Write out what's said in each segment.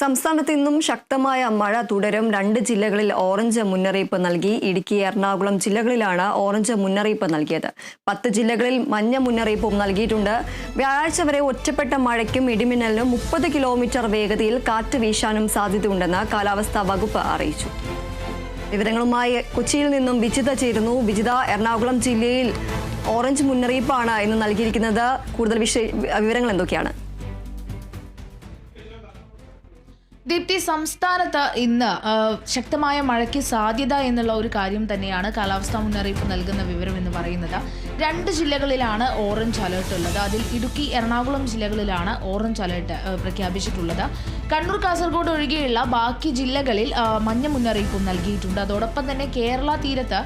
സംസ്ഥാനത്ത് ഇന്നും ശക്തമായ മഴ തുടരും. രണ്ട് ജില്ലകളിൽ ഓറഞ്ച് മുന്നറിയിപ്പ് നൽകി. ഇടുക്കി എറണാകുളം ജില്ലകളിലാണ് ഓറഞ്ച് മുന്നറിയിപ്പ് നൽകിയത്. പത്ത് ജില്ലകളിൽ മഞ്ഞ മുന്നറിയിപ്പും നൽകിയിട്ടുണ്ട്. വ്യാഴാഴ്ച വരെ ഒറ്റപ്പെട്ട മഴയ്ക്കും ഇടിമിന്നലിനും മുപ്പത് കിലോമീറ്റർ വേഗതയിൽ കാറ്റ് വീശാനും സാധ്യതയുണ്ടെന്ന് കാലാവസ്ഥാ വകുപ്പ് അറിയിച്ചു. വിവരങ്ങളുമായി കൊച്ചിയിൽ നിന്നും വിജിത ചേരുന്നു. വിജിത എറണാകുളം ജില്ലയിൽ ഓറഞ്ച് മുന്നറിയിപ്പാണ് ഇന്ന് നൽകിയിരിക്കുന്നത്. കൂടുതൽ വിവരങ്ങൾ എന്തൊക്കെയാണ്? ദീപ്തി സംസ്ഥാനത്ത് ഇന്ന് ശക്തമായ മഴയ്ക്ക് സാധ്യത എന്നുള്ള ഒരു കാര്യം തന്നെയാണ് കാലാവസ്ഥാ മുന്നറിയിപ്പ് നൽകുന്ന വിവരം എന്ന് പറയുന്നത്. രണ്ട് ജില്ലകളിലാണ് ഓറഞ്ച് അലേർട്ട് ഉള്ളത്. അതിൽ ഇടുക്കി എറണാകുളം ജില്ലകളിലാണ് ഓറഞ്ച് അലേർട്ട് പ്രഖ്യാപിച്ചിട്ടുള്ളത്. കണ്ണൂർ കാസർഗോഡ് ഒഴികെയുള്ള ബാക്കി ജില്ലകളിൽ മഞ്ഞ മുന്നറിയിപ്പും നൽകിയിട്ടുണ്ട്. അതോടൊപ്പം തന്നെ കേരള തീരത്ത്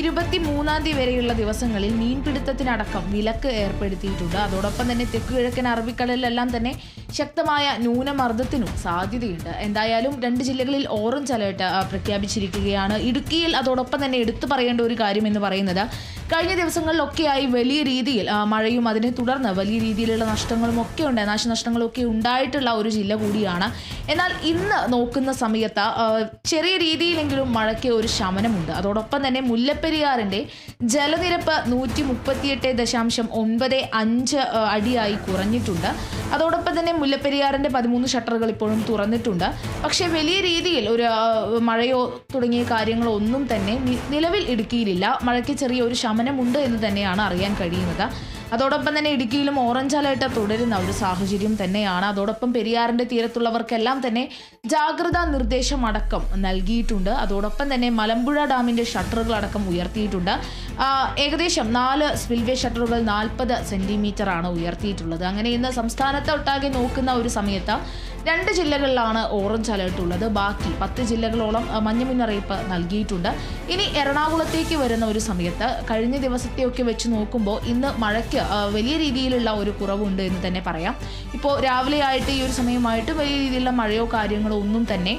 ഇരുപത്തി മൂന്നാം തീയതി വരെയുള്ള ദിവസങ്ങളിൽ മീൻപിടുത്തത്തിനടക്കം വിലക്ക് ഏർപ്പെടുത്തിയിട്ടുണ്ട്. അതോടൊപ്പം തന്നെ തെക്കുകിഴക്കൻ അറബിക്കടലിലെല്ലാം തന്നെ ശക്തമായ ന്യൂനമർദ്ദത്തിനും സാധ്യതയുണ്ട്. എന്തായാലും രണ്ട് ജില്ലകളിൽ ഓറഞ്ച് അലേർട്ട് പ്രഖ്യാപിച്ചിരിക്കുകയാണ്. ഇടുക്കിയിൽ അതോടൊപ്പം തന്നെ എടുത്തു പറയേണ്ട ഒരു കാര്യം എന്ന് പറയുന്നത് കഴിഞ്ഞ ദിവസങ്ങളിലൊക്കെയായി വലിയ രീതിയിൽ മഴയും അതിനെ തുടർന്ന് വലിയ രീതിയിലുള്ള നഷ്ടങ്ങളും ഒക്കെ ഉണ്ട് നാശനഷ്ടങ്ങളൊക്കെ ഉണ്ടായിട്ടുള്ള ഒരു ജില്ല കൂടിയാണ്. എന്നാൽ ഇന്ന് നോക്കുന്ന സമയത്ത് ചെറിയ രീതിയിലെങ്കിലും മഴയ്ക്ക് ഒരു ശമനമുണ്ട്. അതോടൊപ്പം തന്നെ മുല്ലപ്പെരിയാറിന്റെ ജലനിരപ്പ് നൂറ്റി മുപ്പത്തിയെട്ട് ദശാംശം ഒൻപത് അഞ്ച് അടിയായി കുറഞ്ഞിട്ടുണ്ട്. അതോടൊപ്പം തന്നെ മുല്ലപ്പെരിയാറിന്റെ പതിമൂന്ന് ഷട്ടറുകൾ ഇപ്പോഴും തുറന്നിട്ടുണ്ട്. പക്ഷേ വലിയ രീതിയിൽ ഒരു മഴയോ തുടങ്ങിയ കാര്യങ്ങളോ ഒന്നും തന്നെ നിലവിൽ ഇടുക്കിയിലില്ല. മഴയ്ക്ക് ചെറിയ ഒരു ശമനമുണ്ട് എന്ന് തന്നെയാണ് അറിയാൻ കഴിയുന്നത്. അതോടൊപ്പം തന്നെ ഇടുക്കിയിലും ഓറഞ്ച് അലേർട്ട് തുടരുന്ന ഒരു സാഹചര്യം തന്നെയാണ്. അതോടൊപ്പം പെരിയാറിന്റെ തീരത്തുള്ളവർക്കെല്ലാം തന്നെ ജാഗ്രതാ നിർദ്ദേശം അടക്കം നൽകിയിട്ടുണ്ട്. അതോടൊപ്പം തന്നെ മലമ്പുഴ ഡാമിന്റെ ഷട്ടറുകൾ അടക്കം ഉയർത്തിയിട്ടുണ്ട്. ഏകദേശം നാല് സ്പിൽവേ ഷട്ടറുകൾ നാൽപ്പത് സെന്റിമീറ്റർ ആണ് ഉയർത്തിയിട്ടുള്ളത്. അങ്ങനെ ഇന്ന് സംസ്ഥാനത്ത് ഒട്ടാകെ നോക്കുന്ന ഒരു സമയത്ത് രണ്ട് ജില്ലകളിലാണ് ഓറഞ്ച് അലേർട്ട് ഉള്ളത്. ബാക്കി പത്ത് ജില്ലകളോളം മഞ്ഞ മുന്നറിയിപ്പ് നൽകിയിട്ടുണ്ട്. ഇനി എറണാകുളത്തേക്ക് വരുന്ന ഒരു സമയത്ത് കഴിഞ്ഞ ദിവസത്തെയൊക്കെ വെച്ച് നോക്കുമ്പോൾ ഇന്ന് മഴയ്ക്ക് വലിയ രീതിയിലുള്ള ഒരു കുറവുണ്ട് എന്ന് തന്നെ പറയാം. ഇപ്പോൾ രാവിലെ ആയിട്ട് ഈ ഒരു സമയമായിട്ട് വലിയ രീതിയിലുള്ള മഴയോ കാര്യങ്ങളോ ഒന്നും തന്നെ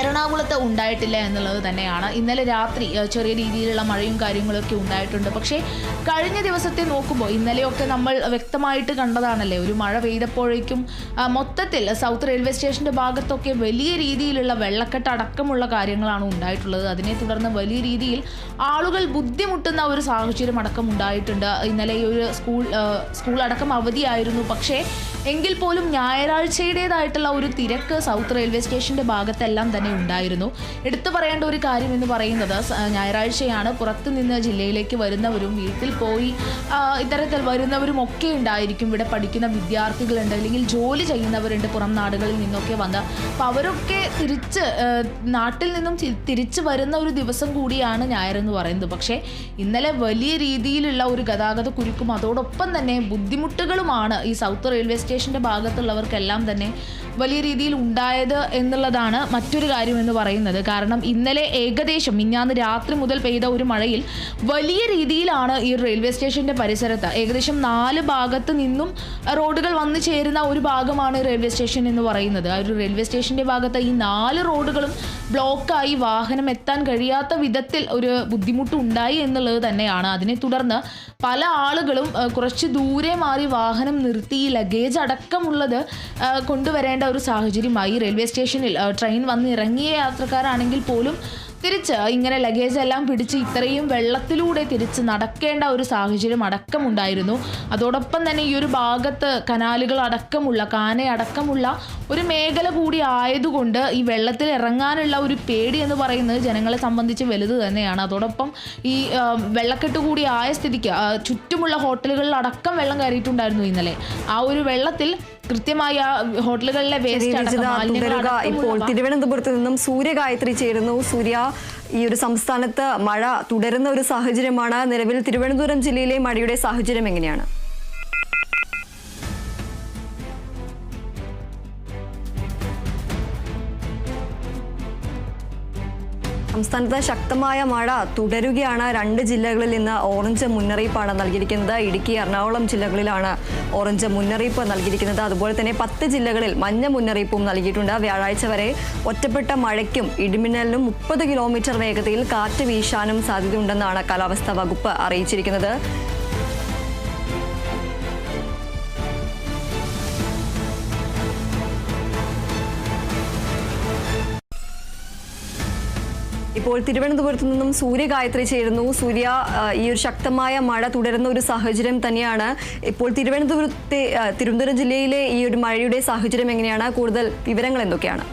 എറണാകുളത്ത് ഉണ്ടായിട്ടില്ല എന്നുള്ളത് തന്നെയാണ്. ഇന്നലെ രാത്രി ചെറിയ രീതിയിലുള്ള മഴയും കാര്യങ്ങളൊക്കെ ഉണ്ടായിട്ടുണ്ട്. പക്ഷേ കഴിഞ്ഞ ദിവസത്തെ നോക്കുമ്പോൾ ഇന്നലെയൊക്കെ നമ്മൾ വ്യക്തമായിട്ട് കണ്ടതാണല്ലേ ഒരു മഴ പെയ്തപ്പോഴേക്കും മൊത്തത്തിൽ സൗത്ത് റെയിൽവേ സ്റ്റേഷന്റെ ഭാഗത്തൊക്കെ വലിയ രീതിയിലുള്ള വെള്ളക്കെട്ട് അടക്കമുള്ള കാര്യങ്ങളാണ് ഉണ്ടായിട്ടുള്ളത്. അതിനെ തുടർന്ന് വലിയ രീതിയിൽ ആളുകൾ ബുദ്ധിമുട്ടുന്ന ഒരു സാഹചര്യം അടക്കം ഉണ്ടായിട്ടുണ്ട്. ഇന്നലെ ഈ ഒരു സ്കൂൾ സ്കൂൾ അടക്കം അവധിയായിരുന്നു. പക്ഷേ എങ്കിൽ പോലും ഞായറാഴ്ചയുടേതായിട്ടുള്ള ഒരു തിരക്ക് സൗത്ത് റെയിൽവേ സ്റ്റേഷന്റെ ഭാഗത്തെല്ലാം തന്നെ ഉണ്ടായിരുന്നു. എടുത്തു പറയേണ്ട ഒരു കാര്യം എന്ന് പറയുന്നത് ഞായറാഴ്ചയാണ്. പുറത്തു നിന്ന് ജില്ലയിലേക്ക് വരുന്നവരും വീട്ടിൽ പോയി ഇത്തരത്തിൽ വരുന്നവരും ഒക്കെ ഉണ്ടായിരിക്കും ഇവിടെ പഠിക്കുന്ന വിദ്യാർത്ഥികളുണ്ട്. അല്ലെങ്കിൽ ജോലി ചെയ്യുന്നവരുണ്ട് പുറം നാടുകളിൽ നിന്നൊക്കെ വന്ന്. അപ്പോൾ അവരൊക്കെ തിരിച്ച് നാട്ടിൽ നിന്നും തിരിച്ചു വരുന്ന ഒരു ദിവസം കൂടിയാണ് ഞായർ എന്ന് പറയുന്നത്. പക്ഷേ ഇന്നലെ വലിയ രീതിയിലുള്ള ഒരു ഗതാഗത കുരുക്കും അതോടൊപ്പം തന്നെ ബുദ്ധിമുട്ടുകളുമാണ് ഈ സൗത്ത് റെയിൽവേ സ്റ്റേഷന്റെ ഭാഗത്തുള്ളവർക്കെല്ലാം തന്നെ വലിയ രീതിയിൽ ഉണ്ടായത് എന്നുള്ളതാണ് മറ്റൊരു കാര്യം എന്ന് പറയുന്നത്. കാരണം ഇന്നലെ ഏകദേശം മിഞ്ഞാന്ന് രാത്രി മുതൽ പെയ്ത ഒരു മഴയിൽ വലിയ രീതിയിലാണ് ഈ റെയിൽവേ സ്റ്റേഷന്റെ പരിസരത്ത് ഏകദേശം നാല് ഭാഗത്ത് നിന്നും റോഡുകൾ വന്നു ചേരുന്ന ഒരു ഭാഗമാണ് റെയിൽവേ സ്റ്റേഷൻ എന്ന് പറയുന്നത്. ആ ഒരു റെയിൽവേ സ്റ്റേഷന്റെ ഭാഗത്ത് ഈ നാല് റോഡുകളും ബ്ലോക്കായി വാഹനം എത്താൻ കഴിയാത്ത വിധത്തിൽ ഒരു ബുദ്ധിമുട്ട് ഉണ്ടായി എന്നുള്ളത് തന്നെയാണ്. അതിനെ തുടർന്ന് പല ആളുകളും കുറച്ച് ദൂരെ മാറി വാഹനം നിർത്തി ലഗേജ് അടക്കമുള്ളത് കൊണ്ടുവരേണ്ട ഒരു സാഹചര്യമായി. റെയിൽവേ സ്റ്റേഷനിൽ ട്രെയിൻ വന്നിറങ്ങിയ യാത്രക്കാരാണെങ്കിൽ പോലും തിരിച്ച് ഇങ്ങനെ ലഗേജ് എല്ലാം പിടിച്ച് ഇത്രയും വെള്ളത്തിലൂടെ തിരിച്ച് നടക്കേണ്ട ഒരു സാഹചര്യം അടക്കമുണ്ടായിരുന്നു. അതോടൊപ്പം തന്നെ ഈ ഒരു ഭാഗത്ത് കനാലുകൾ അടക്കമുള്ള കാന അടക്കമുള്ള ഒരു മേഖല കൂടി ആയതുകൊണ്ട് ഈ വെള്ളത്തിൽ ഇറങ്ങാനുള്ള ഒരു പേടി എന്ന് പറയുന്നത് ജനങ്ങളെ സംബന്ധിച്ച് വലുത് തന്നെയാണ്. അതോടൊപ്പം ഈ വെള്ളക്കെട്ട് കൂടി ആയ സ്ഥിതിക്ക് ചുറ്റുമുള്ള ഹോട്ടലുകളിൽ അടക്കം വെള്ളം കയറിയിട്ടുണ്ടായിരുന്നു ഇന്നലെ. ആ ഒരു വെള്ളത്തിൽ കൃത്യമായി ആ ഹോട്ടലുകളിലെ വേസ്റ്റ് ഇപ്പോൾ തിരുവനന്തപുരത്ത് നിന്നും സൂര്യഗായത്രി ചേരുന്നു. സൂര്യ ഈ ഒരു സംസ്ഥാനത്ത് മഴ തുടരുന്ന ഒരു സാഹചര്യമാണ്. നിലവിൽ തിരുവനന്തപുരം ജില്ലയിലെ മഴയുടെ സാഹചര്യം എങ്ങനെയാണ്? സംസ്ഥാനത്ത് ശക്തമായ മഴ തുടരുകയാണ്. രണ്ട് ജില്ലകളിൽ ഇന്ന് ഓറഞ്ച് മുന്നറിയിപ്പാണ് നൽകിയിരിക്കുന്നത്. ഇടുക്കി എറണാകുളം ജില്ലകളിലാണ് ഓറഞ്ച് മുന്നറിയിപ്പ് നൽകിയിരിക്കുന്നത്. അതുപോലെ തന്നെ പത്ത് ജില്ലകളിൽ മഞ്ഞ മുന്നറിയിപ്പും നൽകിയിട്ടുണ്ട്. വ്യാഴാഴ്ച വരെ ഒറ്റപ്പെട്ട മഴയ്ക്കും ഇടിമിന്നലിനും മുപ്പത് കിലോമീറ്റർ വേഗതയിൽ കാറ്റ് വീശാനും സാധ്യതയുണ്ടെന്നാണ് കാലാവസ്ഥാ വകുപ്പ് അറിയിച്ചിരിക്കുന്നത്. ഇപ്പോൾ തിരുവനന്തപുരത്ത് നിന്നും സൂര്യഗായത്രി ചേരുന്നു. സൂര്യ ഈ ഒരു ശക്തമായ മഴ തുടരുന്ന ഒരു സാഹചര്യം തന്നെയാണ്. ഇപ്പോൾ തിരുവനന്തപുരത്തെ തിരുവനന്തപുരം ജില്ലയിലെ ഈ ഒരു മഴയുടെ സാഹചര്യം എങ്ങനെയാണ്? കൂടുതൽ വിവരങ്ങൾ എന്തൊക്കെയാണ്?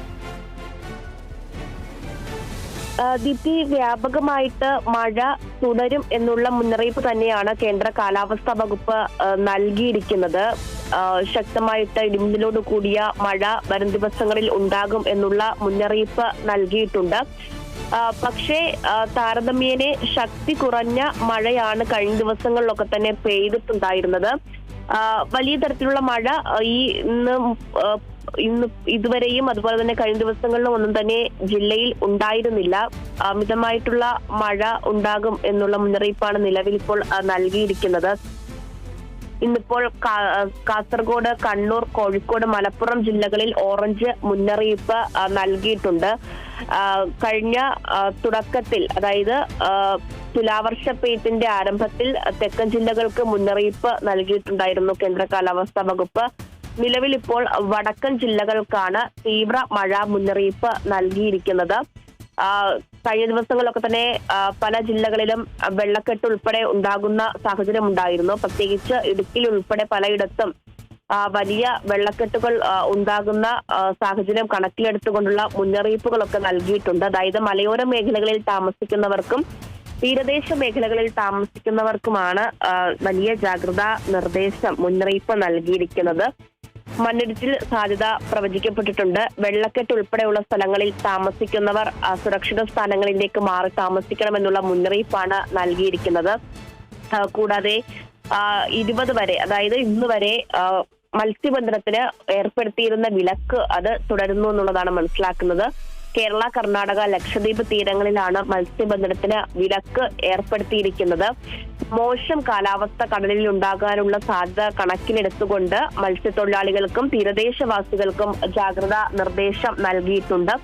ദിപ്തി വ്യാപകമായിട്ട് മഴ തുടരും എന്നുള്ള മുന്നറിയിപ്പ് തന്നെയാണ് കേന്ദ്ര കാലാവസ്ഥാ വകുപ്പ് നൽകിയിരിക്കുന്നത്. ശക്തമായിട്ട് ഇടിമിന്നലോട് കൂടിയ മഴ വരും ദിവസങ്ങളിൽ ഉണ്ടാകും എന്നുള്ള മുന്നറിയിപ്പ് നൽകിയിട്ടുണ്ട്. പക്ഷേ താരതമ്യേനെ ശക്തി കുറഞ്ഞ മഴയാണ് കഴിഞ്ഞ ദിവസങ്ങളിലൊക്കെ തന്നെ പെയ്തിട്ടുണ്ടായിരുന്നത്. വലിയ തരത്തിലുള്ള മഴ ഈ ഇന്ന് ഇന്ന് ഇതുവരെയും അതുപോലെ തന്നെ കഴിഞ്ഞ ദിവസങ്ങളിലും ഒന്നും തന്നെ ജില്ലയിൽ ഉണ്ടായിരുന്നില്ല. അമിതമായിട്ടുള്ള മഴ ഉണ്ടാകും എന്നുള്ള മുന്നറിയിപ്പാണ് നിലവിൽ ഇപ്പോൾ നൽകിയിരിക്കുന്നത്. ഇന്നിപ്പോൾ കാസർഗോഡ് കണ്ണൂർ കോഴിക്കോട് മലപ്പുറം ജില്ലകളിൽ ഓറഞ്ച് മുന്നറിയിപ്പ് നൽകിയിട്ടുണ്ട്. കഴിഞ്ഞ തുടക്കത്തിൽ അതായത് ആ, തുലാവർഷ പെയ്ത്തിന്റെ ആരംഭത്തിൽ തെക്കൻ ജില്ലകൾക്ക് മുന്നറിയിപ്പ് നൽകിയിട്ടുണ്ടായിരുന്നു കേന്ദ്ര കാലാവസ്ഥാ വകുപ്പ്. നിലവിൽ ഇപ്പോൾ വടക്കൻ ജില്ലകൾക്കാണ് തീവ്ര മഴ മുന്നറിയിപ്പ് നൽകിയിരിക്കുന്നത്. കഴിഞ്ഞ ദിവസങ്ങളിലൊക്കെ തന്നെ പല ജില്ലകളിലും വെള്ളക്കെട്ട് ഉൾപ്പെടെ ഉണ്ടാകുന്ന സാഹചര്യം ഉണ്ടായിരുന്നു പ്രത്യേകിച്ച് ഇടുക്കിയിൽ ഉൾപ്പെടെ പലയിടത്തും വലിയ വെള്ളക്കെട്ടുകൾ ഉണ്ടാകുന്ന സാഹചര്യം കണക്കിലെടുത്തുകൊണ്ടുള്ള മുന്നറിയിപ്പുകളൊക്കെ നൽകിയിട്ടുണ്ട്. അതായത് മലയോര മേഖലകളിൽ താമസിക്കുന്നവർക്കും തീരദേശ മേഖലകളിൽ താമസിക്കുന്നവർക്കുമാണ് വലിയ ജാഗ്രതാ നിർദ്ദേശം മുന്നറിയിപ്പ് നൽകിയിരിക്കുന്നത്. മണ്ണിടിച്ചിൽ സാധ്യത പ്രവചിക്കപ്പെട്ടിട്ടുണ്ട്. വെള്ളക്കെട്ട് ഉൾപ്പെടെയുള്ള സ്ഥലങ്ങളിൽ താമസിക്കുന്നവർ സുരക്ഷിത സ്ഥാനങ്ങളിലേക്ക് മാറി താമസിക്കണമെന്നുള്ള മുന്നറിയിപ്പാണ് നൽകിയിരിക്കുന്നത്. കൂടാതെ ഇരുപത് വരെ അതായത് ഇന്ന് വരെ മത്സ്യബന്ധനത്തിന് ഏർപ്പെടുത്തിയിരുന്ന വിലക്ക് അത് തുടരുന്നു എന്നുള്ളതാണ് മനസ്സിലാക്കുന്നത്. കേരള കർണാടക ലക്ഷദ്വീപ് തീരങ്ങളിലാണ് മത്സ്യബന്ധനത്തിന് വിലക്ക് ഏർപ്പെടുത്തിയിരിക്കുന്നത്. മോശം കാലാവസ്ഥ കടലിൽ ഉണ്ടാകാനുള്ള സാധ്യത കണക്കിലെടുത്തുകൊണ്ട് മത്സ്യത്തൊഴിലാളികൾക്കും തീരദേശവാസികൾക്കും ജാഗ്രതാ നിർദ്ദേശം നൽകിയിട്ടുണ്ട്.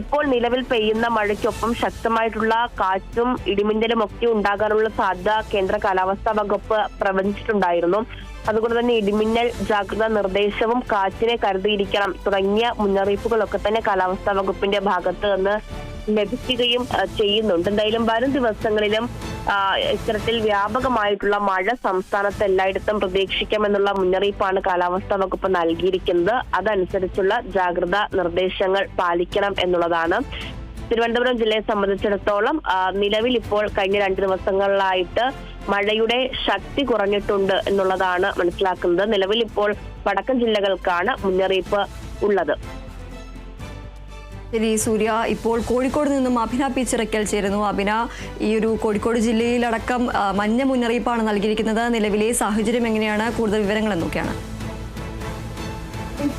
ഇപ്പോൾ നിലവിൽ പെയ്യുന്ന മഴയ്ക്കൊപ്പം ശക്തമായിട്ടുള്ള കാറ്റും ഇടിമിന്നലും ഒക്കെ ഉണ്ടാകാനുള്ള സാധ്യത കേന്ദ്ര കാലാവസ്ഥാ വകുപ്പ് പ്രവചിച്ചിട്ടുണ്ടായിരുന്നു. അതുകൊണ്ട് തന്നെ ഇടിമിന്നൽ ജാഗ്രതാ നിർദ്ദേശവും കാറ്റിനെ കരുതിയിരിക്കണം തുടങ്ങിയ മുന്നറിയിപ്പുകളൊക്കെ തന്നെ കാലാവസ്ഥാ വകുപ്പിന്റെ ഭാഗത്ത് നിന്ന് ലഭിക്കുകയും ചെയ്യുന്നുണ്ട്. എന്തായാലും വരും ദിവസങ്ങളിലും ഇത്തരത്തിൽ വ്യാപകമായിട്ടുള്ള മഴ സംസ്ഥാനത്ത് എല്ലായിടത്തും പ്രതീക്ഷിക്കാമെന്നുള്ള മുന്നറിയിപ്പാണ് കാലാവസ്ഥാ വകുപ്പ് നൽകിയിരിക്കുന്നത്. അതനുസരിച്ചുള്ള ജാഗ്രതാ നിർദ്ദേശങ്ങൾ പാലിക്കണം എന്നുള്ളതാണ്. തിരുവനന്തപുരം ജില്ലയെ സംബന്ധിച്ചിടത്തോളം നിലവിൽ ഇപ്പോൾ കഴിഞ്ഞ രണ്ട് ദിവസങ്ങളിലായിട്ട് മഴയുടെ ശക്തി കുറഞ്ഞിട്ടുണ്ട് എന്നുള്ളതാണ് മനസ്സിലാക്കുന്നത്. നിലവിൽ ഇപ്പോൾ വടക്കൻ ജില്ലകൾക്കാണ് മുന്നറിയിപ്പ് ഉള്ളത്. ശരി സൂര്യ ഇപ്പോൾ കോഴിക്കോട് നിന്നും അഭിന പിച്ചിറക്കൽ ചിറക്കൽ ചേരുന്നു. അഭിന ഈ ഒരു കോഴിക്കോട് ജില്ലയിലടക്കം മഞ്ഞ മുന്നറിയിപ്പാണ് നൽകിയിരിക്കുന്നത്. നിലവിലെ സാഹചര്യം എങ്ങനെയാണ്? കൂടുതൽ വിവരങ്ങൾ എന്തൊക്കെയാണ്?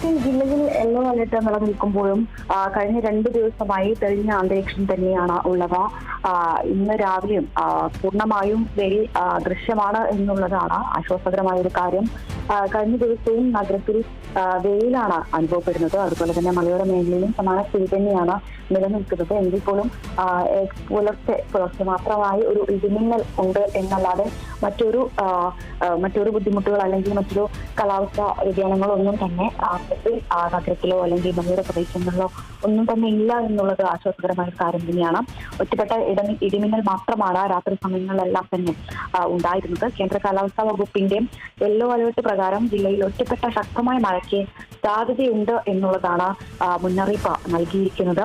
തെക്കൻ ജില്ലയിൽ യെല്ലോ അലർട്ട് നിലനിൽക്കുമ്പോഴും കഴിഞ്ഞ രണ്ട് ദിവസമായി തെളിഞ്ഞ അന്തരീക്ഷം തന്നെയാണ് ഉള്ളത്. ഇന്ന് രാവിലെയും പൂർണമായും ആ, ദൃശ്യമാണ് എന്നുള്ളതാണ് ആശ്വാസകരമായ ഒരു കാര്യം. കഴിഞ്ഞ ദിവസവും നഗരത്തിൽ വെയിലാണ് അനുഭവപ്പെടുന്നത്. അതുപോലെ തന്നെ മലയോര മേഖലയിലും സമാന സ്ഥിതി തന്നെയാണ് നിലനിൽക്കുന്നത്. എങ്കിൽ പോലും പുലർച്ചെ പുലർച്ചെ മാത്രമായി ഒരു ഇടിമിന്നൽ ഉണ്ട് എന്നല്ലാതെ മറ്റൊരു മറ്റൊരു ബുദ്ധിമുട്ടുകൾ അല്ലെങ്കിൽ മറ്റൊരു കാലാവസ്ഥ വ്യതിയാനങ്ങളൊന്നും തന്നെ നഗരത്തിലോ അല്ലെങ്കിൽ മലയോര പ്രദേശങ്ങളിലോ ഒന്നും തന്നെ ഇല്ല എന്നുള്ളത് ആശ്വാസകരമായ കാര്യം തന്നെയാണ്. ഒറ്റപ്പെട്ട ഇടമി ഇടിമിന്നൽ മാത്രമാണ് രാത്രി സമയങ്ങളിലെല്ലാം തന്നെ ഉണ്ടായിരുന്നത്. കേന്ദ്ര കാലാവസ്ഥാ വകുപ്പിന്റെ യെല്ലോ അലേർട്ട് പ്രകാരം ജില്ലയിൽ ഒറ്റപ്പെട്ട ശക്തമായ മഴയ്ക്ക് സാധ്യതയുണ്ട് എന്നുള്ളതാണ് മുന്നറിയിപ്പ് നൽകിയിരിക്കുന്നത്.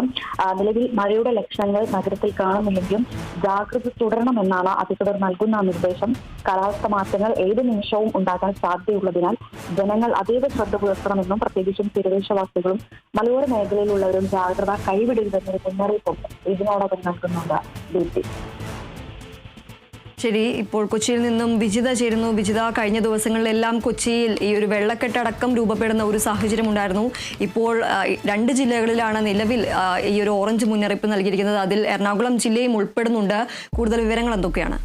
നിലവിൽ മഴയുടെ ലക്ഷണങ്ങൾ നഗരത്തിൽ കാണുന്നില്ലെങ്കിലും ജാഗ്രത തുടരണമെന്നാണ് അധികൃതർ നൽകുന്ന നിർദ്ദേശം. കാലാവസ്ഥ മാറ്റങ്ങൾ ഏത് നിമിഷവും ഉണ്ടാകാൻ സാധ്യതയുള്ളതിനാൽ ജനങ്ങൾ അതീവ ശ്രദ്ധ പുലർത്തണമെന്നും പ്രത്യേകിച്ചും തീരദേശവാസികളും മലയോര മേഖലയിലുള്ളവരും ജാഗ്രത കൈവിടരുതെന്നൊരു മുന്നറിയിപ്പും ഇതിനോടകം നൽകുന്നുണ്ട്. ഡി ശരി ഇപ്പോൾ കൊച്ചിയിൽ നിന്നും വിജിത ചേരുന്നു. വിജിത കഴിഞ്ഞ ദിവസങ്ങളിലെല്ലാം കൊച്ചിയിൽ ഈ ഒരു വെള്ളക്കെട്ടടക്കം രൂപപ്പെടുന്ന ഒരു സാഹചര്യം ഉണ്ടായിരുന്നു. ഇപ്പോൾ രണ്ട് ജില്ലകളിലാണ് നിലവിൽ ഈ ഒരു ഓറഞ്ച് മുന്നറിയിപ്പ് നൽകിയിരിക്കുന്നത്. അതിൽ എറണാകുളം ജില്ലയും ഉൾപ്പെടുന്നുണ്ട്. കൂടുതൽ വിവരങ്ങൾ എന്തൊക്കെയാണ്?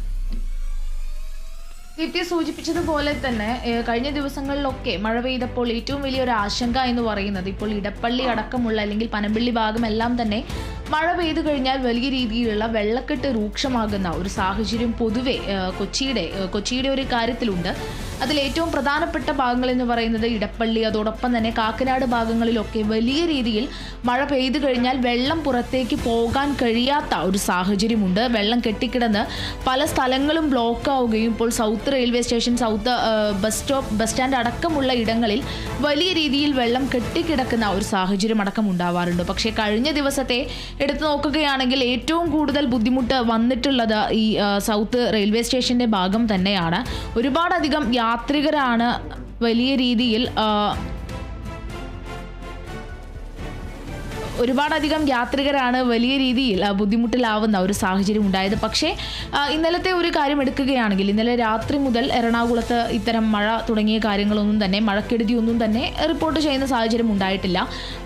ദീപ്തി സൂചിപ്പിച്ചതുപോലെ തന്നെ കഴിഞ്ഞ ദിവസങ്ങളിലൊക്കെ മഴ പെയ്തപ്പോൾ ഏറ്റവും വലിയൊരു ആശങ്ക എന്ന് പറയുന്നത് ഇപ്പോൾ ഇടപ്പള്ളി അടക്കമുള്ള അല്ലെങ്കിൽ പനമ്പിള്ളി ഭാഗം എല്ലാം തന്നെ മഴ പെയ്തു കഴിഞ്ഞാൽ വലിയ രീതിയിലുള്ള വെള്ളക്കെട്ട് രൂക്ഷമാകുന്ന ഒരു സാഹചര്യം പൊതുവെ കൊച്ചിയുടെ കൊച്ചിയുടെ ഒരു കാര്യത്തിലുണ്ട്. അതിൽ ഏറ്റവും പ്രധാനപ്പെട്ട ഭാഗങ്ങൾ എന്ന് പറയുന്നത് ഇടപ്പള്ളി അതോടൊപ്പം തന്നെ കാക്കനാട് ഭാഗങ്ങളിലൊക്കെ വലിയ രീതിയിൽ മഴ പെയ്തു കഴിഞ്ഞാൽ വെള്ളം പുറത്തേക്ക് പോകാൻ കഴിയാത്ത ഒരു സാഹചര്യമുണ്ട്. വെള്ളം കെട്ടിക്കിടന്ന് പല സ്ഥലങ്ങളും ബ്ലോക്ക് ആവുകയും ഇപ്പോൾ south railway station south bus stop bus stand അടക്കമുള്ള ഇടങ്ങളിൽ വലിയ രീതിയിൽ വെള്ളം കെട്ടിക്കിടക്കുന്ന ഒരു സാഹചര്യം അടക്കം ഉണ്ടാവാറുണ്ട്. പക്ഷേ കഴിഞ്ഞ ദിവസത്തെ എടുത്തു നോക്കുകയാണെങ്കിൽ ഏറ്റവും കൂടുതൽ ബുദ്ധിമുട്ട് വന്നിട്ടുള്ളത് ഈ സൗത്ത് റെയിൽവേ സ്റ്റേഷന്റെ ഭാഗം തന്നെയാണ്. ഒരുപാടധികം യാത്രികരാണ് വലിയ രീതിയിൽ ഒരുപാടധികം യാത്രികരാണ് വലിയ രീതിയിൽ ബുദ്ധിമുട്ടിലാവുന്ന ഒരു സാഹചര്യം ഉണ്ടായത്. പക്ഷേ ഇന്നലത്തെ ഒരു കാര്യം എടുക്കുകയാണെങ്കിൽ ഇന്നലെ രാത്രി മുതൽ എറണാകുളത്ത് ഇത്തരം മഴ തുടങ്ങിയ കാര്യങ്ങളൊന്നും തന്നെ മഴക്കെടുതിയൊന്നും തന്നെ റിപ്പോർട്ട് ചെയ്യുന്ന സാഹചര്യം ഉണ്ടായിട്ടില്ല.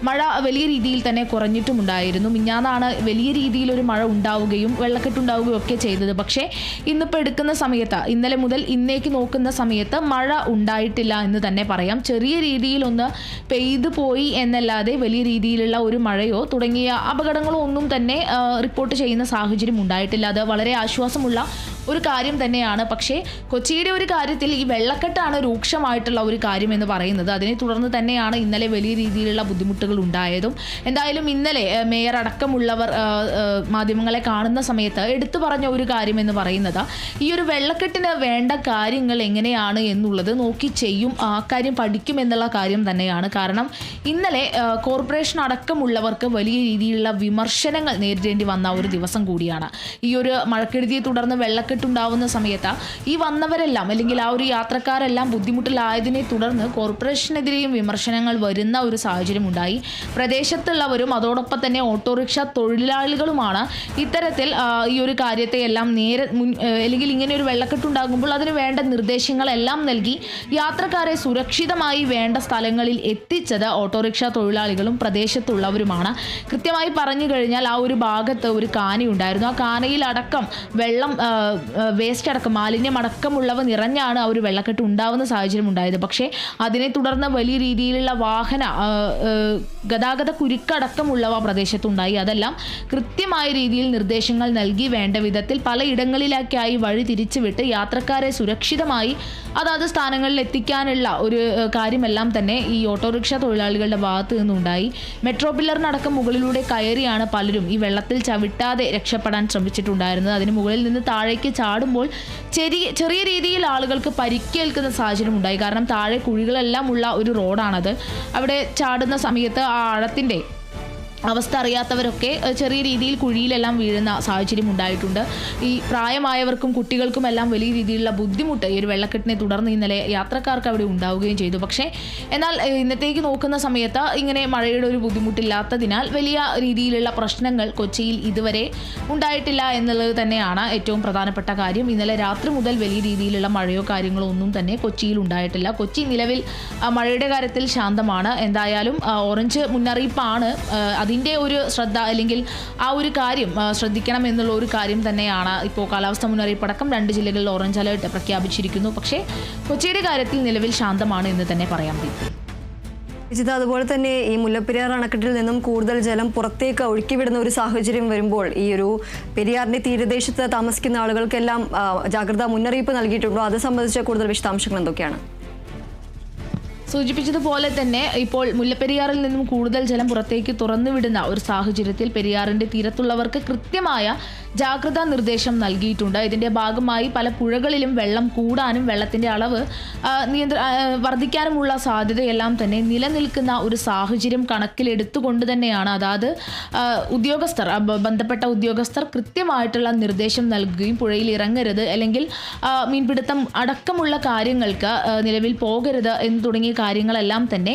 മഴ വലിയ രീതിയിൽ തന്നെ കുറഞ്ഞിട്ടുമുണ്ടായിരുന്നു. മിഞ്ഞാന്നാണ് വലിയ രീതിയിൽ ഒരു മഴ ഉണ്ടാവുകയും വെള്ളക്കെട്ടുണ്ടാവുകയും ഒക്കെ ചെയ്തത്. പക്ഷേ ഇന്നിപ്പോൾ എടുക്കുന്ന സമയത്ത് ഇന്നലെ മുതൽ ഇന്നേക്ക് നോക്കുന്ന സമയത്ത് മഴ ഉണ്ടായിട്ടില്ല എന്ന് തന്നെ പറയാം. ചെറിയ രീതിയിലൊന്ന് പെയ്തു പോയി എന്നല്ലാതെ വലിയ രീതിയിലുള്ള ഒരു മഴയോ തുടങ്ങിയ അപകടങ്ങളോ ഒന്നും തന്നെ റിപ്പോർട്ട് ചെയ്യുന്ന സാഹചര്യം ഉണ്ടായിട്ടില്ല. അത് വളരെ ആശ്വാസമുള്ള ഒരു കാര്യം തന്നെയാണ്. പക്ഷേ കൊച്ചിയുടെ ഒരു കാര്യത്തിൽ ഈ വെള്ളക്കെട്ടാണ് രൂക്ഷമായിട്ടുള്ള ഒരു കാര്യം എന്ന് പറയുന്നത്. അതിനെ തുടർന്ന് തന്നെയാണ് ഇന്നലെ വലിയ രീതിയിലുള്ള ബുദ്ധിമുട്ടുകൾ ഉണ്ടായതും. എന്തായാലും ഇന്നലെ മേയർ അടക്കമുള്ളവർ മാധ്യമങ്ങളെ കാണുന്ന സമയത്ത് എടുത്തു പറഞ്ഞ ഒരു കാര്യം എന്ന് പറയുന്നത് ഈ ഒരു വെള്ളക്കെട്ടിന് വേണ്ട കാര്യങ്ങൾ എങ്ങനെയാണ് എന്നുള്ളത് നോക്കി ചെയ്യും ആ കാര്യം പഠിക്കും എന്നുള്ള കാര്യം തന്നെയാണ്. കാരണം ഇന്നലെ കോർപ്പറേഷൻ അടക്കമുള്ളവർക്ക് വലിയ രീതിയിലുള്ള വിമർശനങ്ങൾ നേരിടേണ്ടി വന്ന ഒരു ദിവസം കൂടിയാണ്. ഈ ഒരു മഴക്കെടുതിയെ തുടർന്ന് വെള്ളക്കെട്ടുണ്ടാവുന്ന സമയത്ത് ഈ വന്നവരെല്ലാം അല്ലെങ്കിൽ ആ ഒരു യാത്രക്കാരെല്ലാം ബുദ്ധിമുട്ടിലായതിനെ തുടർന്ന് കോർപ്പറേഷനെതിരെയും വിമർശനങ്ങൾ വരുന്ന ഒരു സാഹചര്യം ഉണ്ടായി പ്രദേശത്തുള്ളവരും അതോടൊപ്പം തന്നെ ഓട്ടോറിക്ഷ തൊഴിലാളികളുമാണ് ഇത്തരത്തിൽ ഈ ഒരു കാര്യത്തെ എല്ലാം നേരെ അല്ലെങ്കിൽ ഇങ്ങനെ ഒരു വെള്ളക്കെട്ടുണ്ടാകുമ്പോൾ അതിന് വേണ്ട നിർദ്ദേശങ്ങളെല്ലാം നൽകി യാത്രക്കാരെ സുരക്ഷിതമായി വേണ്ട സ്ഥലങ്ങളിൽ എത്തിച്ചത് ഓട്ടോറിക്ഷ തൊഴിലാളികളും പ്രദേശത്തുള്ളവരുമാണ്. കൃത്യമായി പറഞ്ഞു കഴിഞ്ഞാൽ ആ ഒരു ഭാഗത്ത് ഒരു കാനയുണ്ടായിരുന്നു. ആ കാനയിൽ അടക്കം വെള്ളം വേസ്റ്റ് അടക്കം മാലിന്യം അടക്കമുള്ളവ നിറഞ്ഞാണ് ആ ഒരു വെള്ളക്കെട്ട് ഉണ്ടാവുന്ന സാഹചര്യം ഉണ്ടായത്. പക്ഷേ അതിനെ തുടർന്ന് വലിയ രീതിയിലുള്ള വാഹന ഗതാഗത കുരുക്കടക്കമുള്ളവ പ്രദേശത്തുണ്ടായി. അതെല്ലാം കൃത്യമായ രീതിയിൽ നിർദ്ദേശങ്ങൾ നൽകി വേണ്ട വിധത്തിൽ പലയിടങ്ങളിലേക്കായി വഴി തിരിച്ചുവിട്ട് യാത്രക്കാരെ സുരക്ഷിതമായി അതാത് സ്ഥാനങ്ങളിൽ എത്തിക്കാനുള്ള ഒരു കാര്യമെല്ലാം തന്നെ ഈ ഓട്ടോറിക്ഷ തൊഴിലാളികളുടെ ഭാഗത്ത് നിന്നുണ്ടായി. മെട്രോ പില്ലറിനടക്കം മുകളിലൂടെ കയറിയാണ് പലരും ഈ വെള്ളത്തിൽ ചവിട്ടാതെ രക്ഷപ്പെടാൻ ശ്രമിച്ചിട്ടുണ്ടായിരുന്നത്. അതിന് മുകളിൽ നിന്ന് താഴേക്ക് ചാടുമ്പോൾ ചെറിയ ചെറിയ രീതിയിൽ ആളുകൾക്ക് പരിക്കേൽക്കുന്ന സാഹചര്യം ഉണ്ടായി. കാരണം താഴെ കുഴികളെല്ലാം ഉള്ള ഒരു റോഡാണത്. അവിടെ ചാടുന്ന സമയത്ത് ആ ആഴത്തിന്റെ അവസ്ഥ അറിയാത്തവരൊക്കെ ചെറിയ രീതിയിൽ കുഴിയിലെല്ലാം വീഴുന്ന സാഹചര്യം ഉണ്ടായിട്ടുണ്ട്. ഈ പ്രായമായവർക്കും കുട്ടികൾക്കും എല്ലാം വലിയ രീതിയിലുള്ള ബുദ്ധിമുട്ട് ഈ ഒരു വെള്ളക്കെട്ടിനെ തുടർന്ന് ഇന്നലെ യാത്രക്കാർക്ക് അവിടെ ഉണ്ടാവുകയും ചെയ്തു. പക്ഷേ എന്നാൽ ഇന്നത്തേക്ക് നോക്കുന്ന സമയത്ത് ഇങ്ങനെ മഴയുടെ ഒരു ബുദ്ധിമുട്ടില്ലാത്തതിനാൽ വലിയ രീതിയിലുള്ള പ്രശ്നങ്ങൾ കൊച്ചിയിൽ ഇതുവരെ ഉണ്ടായിട്ടില്ല എന്നുള്ളത് തന്നെയാണ് ഏറ്റവും പ്രധാനപ്പെട്ട കാര്യം. ഇന്നലെ രാത്രി മുതൽ വലിയ രീതിയിലുള്ള മഴയോ കാര്യങ്ങളോ ഒന്നും തന്നെ കൊച്ചിയിൽ ഉണ്ടായിട്ടില്ല. കൊച്ചി നിലവിൽ മഴയുടെ കാര്യത്തിൽ ശാന്തമാണ്. എന്തായാലും ഓറഞ്ച് മുന്നറിയിപ്പാണ് ആ, അതിന്റെ ഒരു ശ്രദ്ധ അല്ലെങ്കിൽ ആ ഒരു കാര്യം ശ്രദ്ധിക്കണം എന്നുള്ള ഒരു കാര്യം തന്നെയാണ് ഇപ്പോൾ കാലാവസ്ഥ മുന്നറിയിപ്പ് അടക്കം രണ്ട് ജില്ലകളിൽ ഓറഞ്ച് അലേർട്ട് പ്രഖ്യാപിച്ചിരിക്കുന്നു. പക്ഷേ കൊച്ചിയുടെ കാര്യത്തിൽ നിലവിൽ ശാന്തമാണ് എന്ന് തന്നെ പറയാൻ പറ്റും. വിജിത അതുപോലെ തന്നെ ഈ മുല്ലപ്പെരിയാർ അണക്കെട്ടിൽ നിന്നും കൂടുതൽ ജലം പുറത്തേക്ക് ഒഴുക്കിവിടുന്ന ഒരു സാഹചര്യം വരുമ്പോൾ ഈ ഒരു പെരിയാറിന്റെ തീരദേശത്ത് താമസിക്കുന്ന ആളുകൾക്കെല്ലാം ജാഗ്രതാ മുന്നറിയിപ്പ് നൽകിയിട്ടുണ്ടോ? അത് സംബന്ധിച്ച കൂടുതൽ വിശദാംശങ്ങൾ എന്തൊക്കെയാണ്? സൂചിപ്പിച്ചതുപോലെ തന്നെ ഇപ്പോൾ മുല്ലപ്പെരിയാറിൽ നിന്നും കൂടുതൽ ജലം പുറത്തേക്ക് തുറന്നുവിടുന്ന ഒരു സാഹചര്യത്തിൽ പെരിയാറിന്റെ തീരത്തുള്ളവർക്ക് കൃത്യമായ ജാഗ്രതാ നിർദ്ദേശം നൽകിയിട്ടുണ്ട്. ഇതിന്റെ ഭാഗമായി പല പുഴകളിലും വെള്ളം കൂടാനും വെള്ളത്തിന്റെ അളവ് നിയന്ത്ര വർദ്ധിക്കാനുമുള്ള സാധ്യതയെല്ലാം തന്നെ നിലനിൽക്കുന്ന ഒരു സാഹചര്യം കണക്കിലെടുത്തുകൊണ്ട് തന്നെയാണ്. അതായത് ഉദ്യോഗസ്ഥർ ബന്ധപ്പെട്ട ഉദ്യോഗസ്ഥർ കൃത്യമായിട്ടുള്ള നിർദ്ദേശം നൽകുകയും പുഴയിൽ ഇറങ്ങരുത് അല്ലെങ്കിൽ മീൻപിടുത്തം അടക്കമുള്ള കാര്യങ്ങൾക്ക് നിലവിൽ പോകരുത് എന്ന് തുടങ്ങിയ കാര്യങ്ങളെല്ലാം തന്നെ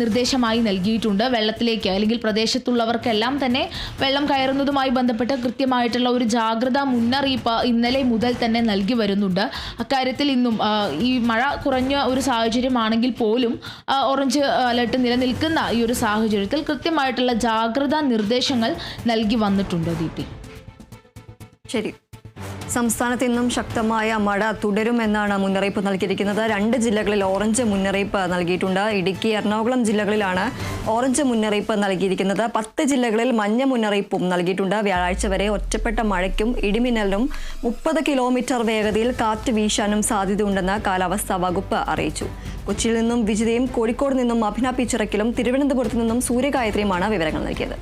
നിർദ്ദേശമായി നൽകിയിട്ടുണ്ട്. വെള്ളത്തിലേക്ക് അല്ലെങ്കിൽ പ്രദേശത്തുള്ളവർക്കെല്ലാം തന്നെ വെള്ളം കയറുന്നതുമായി ബന്ധപ്പെട്ട് കൃത്യമായിട്ടുള്ള ഒരു ജാഗ്രതാ മുന്നറിയിപ്പ് ഇന്നലെ മുതൽ തന്നെ നൽകി വരുന്നുണ്ട്. അക്കാര്യത്തിൽ ഇന്നും ഈ മഴ കുറഞ്ഞ ഒരു സാഹചര്യമാണെങ്കിൽ പോലും ഓറഞ്ച് അലർട്ട് നിലനിൽക്കുന്ന ഈ ഒരു സാഹചര്യത്തിൽ കൃത്യമായിട്ടുള്ള ജാഗ്രതാ നിർദ്ദേശങ്ങൾ നൽകി വന്നിട്ടുണ്ട് ദീപ്തി. ശരി. സംസ്ഥാനത്ത് ഇന്നും ശക്തമായ മഴ തുടരുമെന്നാണ് മുന്നറിയിപ്പ് നൽകിയിരിക്കുന്നത്. രണ്ട് ജില്ലകളിൽ ഓറഞ്ച് മുന്നറിയിപ്പ് നൽകിയിട്ടുണ്ട്. ഇടുക്കി എറണാകുളം ജില്ലകളിലാണ് ഓറഞ്ച് മുന്നറിയിപ്പ് നൽകിയിരിക്കുന്നത്. പത്ത് ജില്ലകളിൽ മഞ്ഞ മുന്നറിയിപ്പും നൽകിയിട്ടുണ്ട്. വ്യാഴാഴ്ച വരെ ഒറ്റപ്പെട്ട മഴയ്ക്കും ഇടിമിന്നലിനും മുപ്പത് കിലോമീറ്റർ വേഗതയിൽ കാറ്റ് വീശാനും സാധ്യതയുണ്ടെന്ന് കാലാവസ്ഥാ വകുപ്പ് അറിയിച്ചു. കൊച്ചിയിൽ നിന്നും വിജിതയും കോഴിക്കോട് നിന്നും അഭിന പിച്ചിറക്കിലും തിരുവനന്തപുരത്ത് നിന്നും സൂര്യഗായത്രിയുമാണ് വിവരങ്ങൾ നൽകിയത്.